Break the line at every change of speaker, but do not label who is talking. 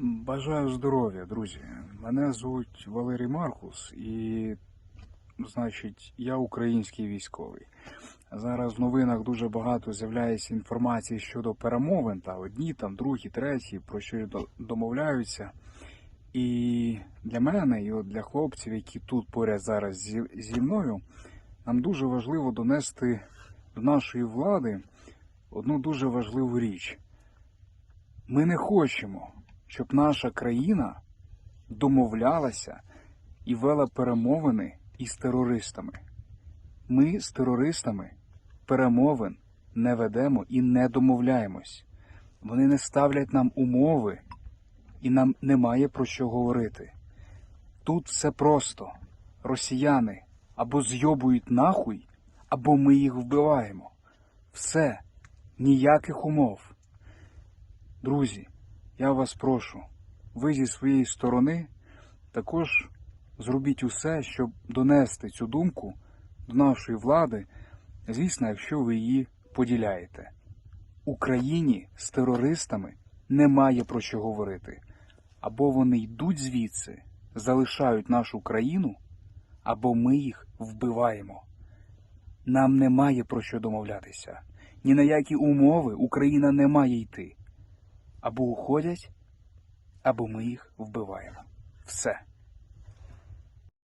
Бажаю здоров'я, друзі. Мене звуть Валерій Маркус, і, значить, я український військовий. Зараз в новинах дуже багато з'являється інформації щодо перемовин, та одні, там, другі, треті, про що домовляються. І для мене, і от для хлопців, які тут поряд зараз зі, зі мною, нам дуже важливо донести до нашої влади одну дуже важливу річ. Ми не хочемо, щоб наша країна домовлялася і вела перемовини із терористами. Ми з терористами перемовин не ведемо і не домовляємось. Вони не ставлять нам умови, і нам немає про що говорити. Тут все просто. Росіяни або зйобують нахуй, або ми їх вбиваємо. Все, ніяких умов. Друзі, я вас прошу, ви зі своєї сторони також зробіть усе, щоб донести цю думку до нашої влади, звісно, якщо ви її поділяєте. Україні з терористами немає про що говорити. Або вони йдуть звідси, залишають нашу країну, або ми їх вбиваємо. Нам немає про що домовлятися. Ні на які умови Україна не має йти або уходять, або ми їх вбиваємо. Все.